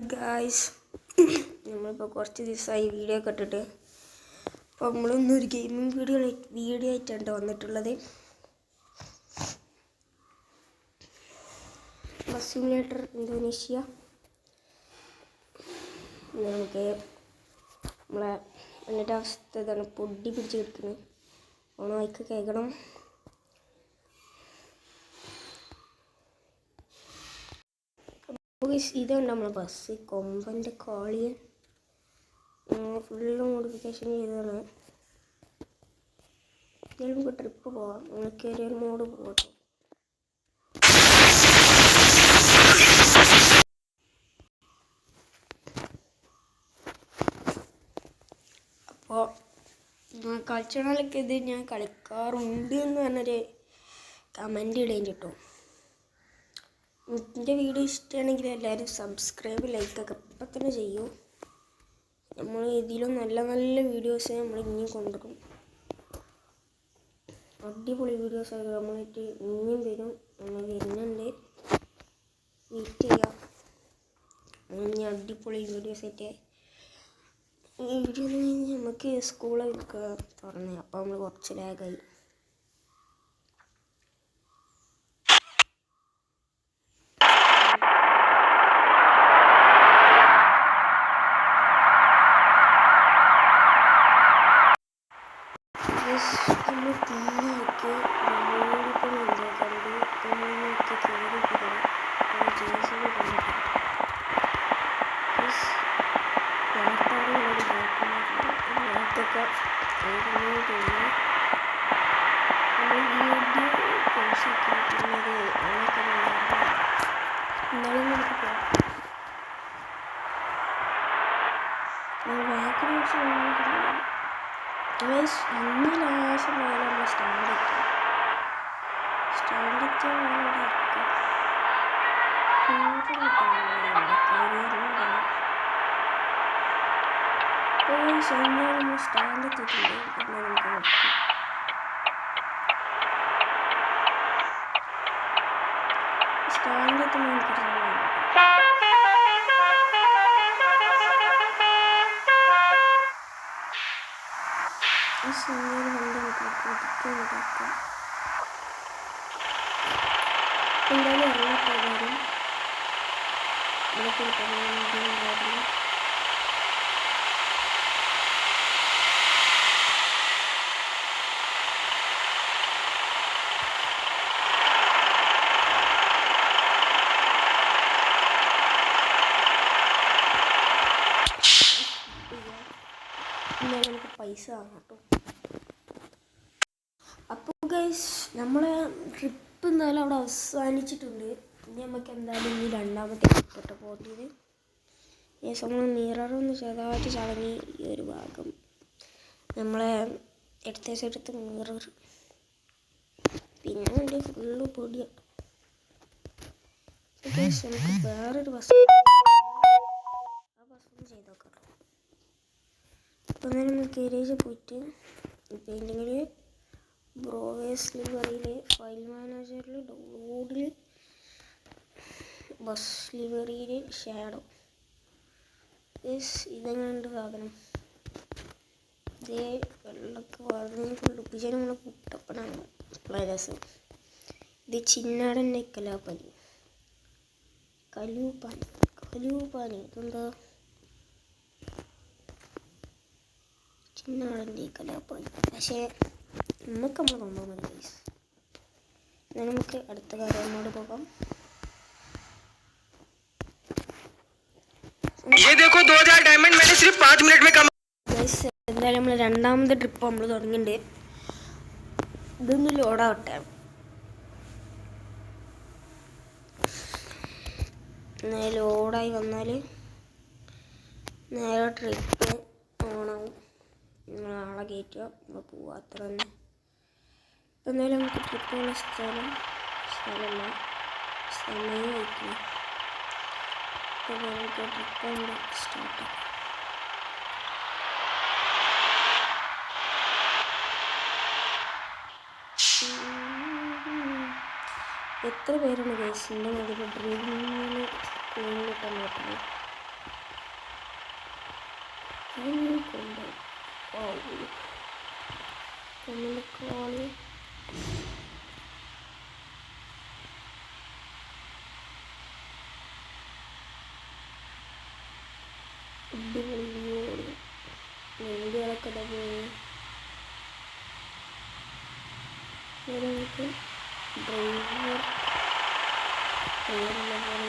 Guys നമ്മളിപ്പോൾ കുറച്ച് ദിവസമായി വീഡിയോ ഒക്കെ ഇട്ടിട്ട്. അപ്പോൾ നമ്മളിന്നൊരു ഗെയിമിംഗ് വീഡിയോ വീഡിയോ ആയിട്ടാണ് വന്നിട്ടുള്ളത്. Bus simulator Indonesia. നമുക്ക് നമ്മളെ എന്നിട്ട് അവസ്ഥ ഇതാണ്. പൊടി പിടിച്ച് കിടക്കുന്നത് ഓണമായിക്ക് കേൾക്കണം. ഗൈസ് ഇതാണ് നമ്മളെ ബസ് കൊമ്പന്റെ കോളിയൻ ഫുള്ള് മോഡിഫിക്കേഷൻ ചെയ്തതാണ്. ഇതിൽ നമുക്ക് ട്രിപ്പ് പോവാം. നമ്മൾ കരിയർ മോഡ് പോകട്ടെ അപ്പോൾ കളിച്ചണലൊക്കെ ഇത് ഞാൻ കളിക്കാറുണ്ട് എന്ന് പറഞ്ഞൊരു കമന്റ് ഇടേം കിട്ടും. എന്റെ വീഡിയോ ഇഷ്ടമാണെങ്കിൽ എല്ലാവരും സബ്സ്ക്രൈബ് ലൈക്കൊക്കെ ഇപ്പം തന്നെ ചെയ്യൂ. നമ്മൾ ഇതിലും നല്ല നല്ല വീഡിയോസ് നമ്മൾ ഇനിയും കൊണ്ടുവരും. അടിപൊളി വീഡിയോസ് ആയിട്ട് നമ്മളായിട്ട് ഇനിയും വരും. നമ്മൾ വരുന്നുണ്ട്. വെയിറ്റ് ചെയ്യാം. ഇനി അടിപൊളി വീഡിയോസ് ആയിട്ട് ഈ വീഡിയോ നമുക്ക് സ്കൂളൊക്കെ തുറന്നേ. അപ്പോൾ നമ്മൾ കുറച്ച് ലാഗായി fakat evde ne oluyor? Ama yerde konuşurken bunları anlatamıyorum. Bunları ne yapıyor? Ben bayağı kırmızı olmadım. Ve yine layası bağlamı standart. Standart da bağlamı. Standart da bağlamı. Standart da bağlamı. നമ്മൾ stand എത്തിയിട്ടുണ്ട് എന്നാൽ നമുക്ക് നോക്കാം stand എത്തുമ്പോൾ എനിക്കൊരു സമയം ഈ സിനിമയിൽ കണ്ട് നമുക്ക് പുതുക്കി ഉണ്ടാക്കാം എന്തായാലും ഇറങ്ങാൻ പോകാനും ഇവിടെ കൊടുക്കണം ഇന്നലെ നമുക്ക് പൈസ വാങ്ങാം കേട്ടോ. അപ്പോൾ ഗൈസ് നമ്മളെ ട്രിപ്പ് എന്തായാലും അവിടെ അവസാനിച്ചിട്ടുണ്ട്. ഇനി നമുക്ക് എന്തായാലും ഇനി രണ്ടാമത്തെ ട്രിപ്പ് കേട്ടോ പോട്ടിയത് ഏസ് നമ്മൾ മിററൊന്ന് ചെറുതായിട്ട് ചടങ്ങി ഈ ഒരു ഭാഗം. നമ്മളെ എടുത്ത സൈഡത്ത് മിറർ പിന്നെ ഫുള്ള് പൊടിയാണ് ഗൈസ് നമുക്ക് വേറൊരു ബസ് തന്നെ നമ്മൾ ഗാരേജ് പോയിട്ട് പെയിന്റിങ്ങിൽ ബ്രോവേസ് ലിവറിയിൽ ഫയൽ മാനേജറിൽ ഡൗൺലോഡിൽ ബസ് ലിവറിയിൽ ഷാഡോ യെസ് ഇതെങ്ങനെയുണ്ട് സാധനം? ഇതേ വെള്ളമൊക്കെ വളർന്നു കുളിപ്പിച്ചാൽ നമ്മൾ കുട്ടപ്പനാണ്. പ്ലരസ് ഇത് ചിന്നാടന്റെ കലാപ്പനി കലൂപ്പാനി. കലൂപ്പാനി. ഇതെന്താ? ചിന്നാളുണ്ടേക്കല്ലോ അപ്പോൾ പക്ഷേ നമുക്ക് നമ്മൾ കൊണ്ടുപോകാൻ മതി ഗൈസ് എന്നാൽ നമുക്ക് അടുത്ത കാര്യങ്ങളോട് പോകാം എന്തായാലും രണ്ടാമത്തെ ട്രിപ്പ് നമ്മൾ തുടങ്ങിയിട്ടുണ്ട്. ഇതൊന്ന് ലോഡാവട്ടെ ലോഡായി വന്നാൽ നേരെ ട്രിപ്പ് നിങ്ങൾ ആളെ കയറ്റുക. നമ്മൾ പോവുക അത്ര തന്നെ. എന്തായാലും നമുക്ക് ട്രിപ്പുള്ള സ്ഥലം സ്ഥലമല്ല. സമയം വയ്ക്കണം അപ്പോൾ നമുക്ക് സ്റ്റാർട്ട് എത്ര പേരാണ് ഗൈസ് എന്റെ ഡ്രീമിൽ സ്കൂളിൽ കിട്ടാൻ നോക്കുന്നത് അതിന് കൊണ്ട് കമ്മിണിക്കോളി അടിപൊളി വ്യൂ വണ്ടികളൊക്കെ ഇതാ പോയി ഇവിടെ നമുക്ക് ഡ്രൈവർ ഡ്രൈവറുള്ള പോലെ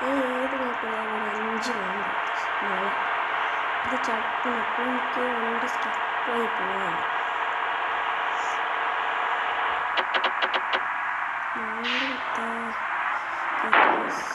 ഏത് കുഴപ്പമില്ല ഒരു അഞ്ച് വേണം മഴ ഇത് ചട്ടി അപ്പോൾ എനിക്ക് വണ്ടി സ്റ്റക്കായി പോവാണ് നാല് പത്ത് കേട്ടോസ്.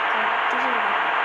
就렇게 찢.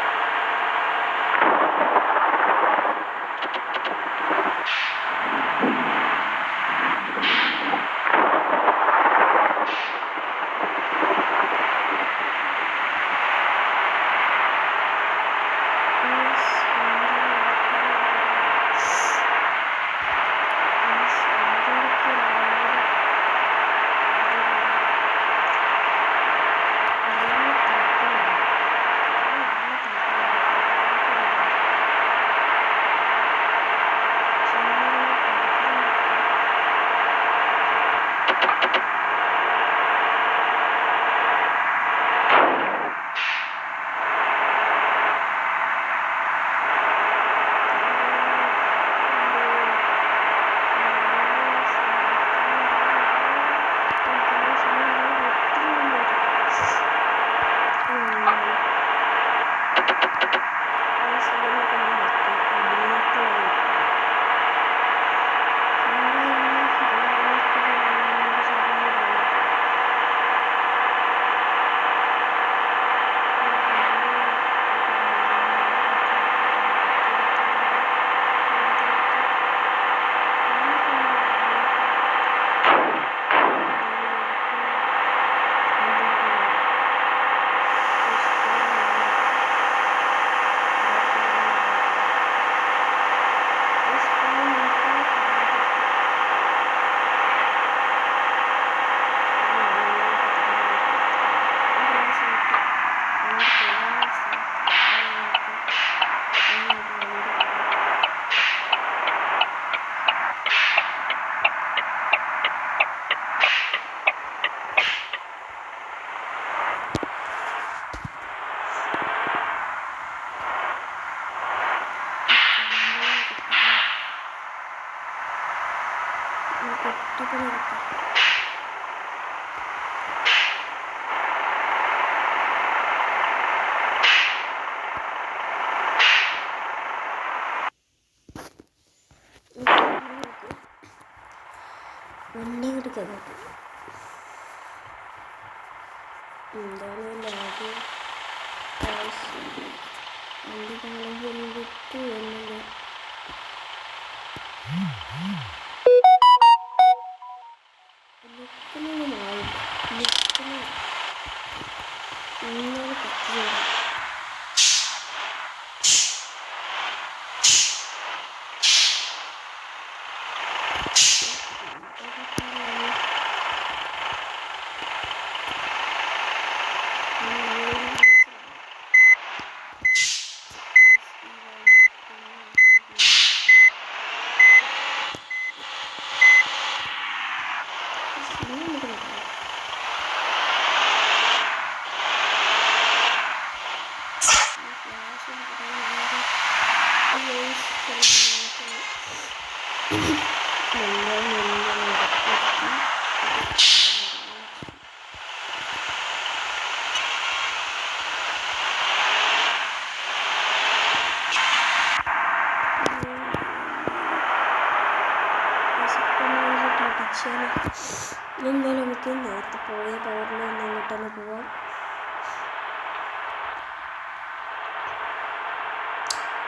എന്തായാലും നമുക്ക് നേരത്തെ പോയ പവറിൽ നിന്ന് അങ്ങോട്ട് തന്നെ പോവാം.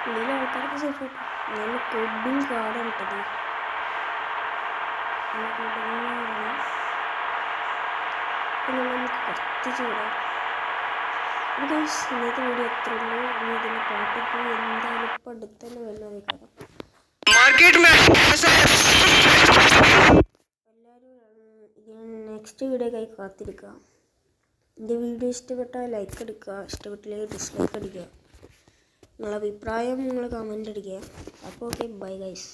ഉള്ളിലെ ആൾക്കാർക്ക് സേഫ് നല്ല കൊടും കാടാണ് കേട്ടത് പിന്നെ നമുക്ക് കുറച്ച് ചൂടാം. guys, ഇന്നത്തെ വീഡിയോ എത്ര ഉള്ളൂ. ഇനി ഇതിന്റെ പാട്ടിപ്പോൾ എന്തായാലും ഇപ്പം അടുത്ത് തന്നെ വരുന്നത് കാരണം നെക്സ്റ്റ് വീഡിയോക്കായി കാത്തിരിക്കുക. എന്റെ വീഡിയോ ഇഷ്ടപ്പെട്ടാൽ ലൈക്ക് എടുക്കുക ഇഷ്ടപ്പെട്ടില്ലെങ്കിൽ ഡിസ്ലൈക്ക് അടിക്കുക. നിങ്ങളുടെ അഭിപ്രായം നിങ്ങൾ കമന്റ് അടിക്കുക. അപ്പോൾ ഓക്കെ ബൈ ഗൈസ്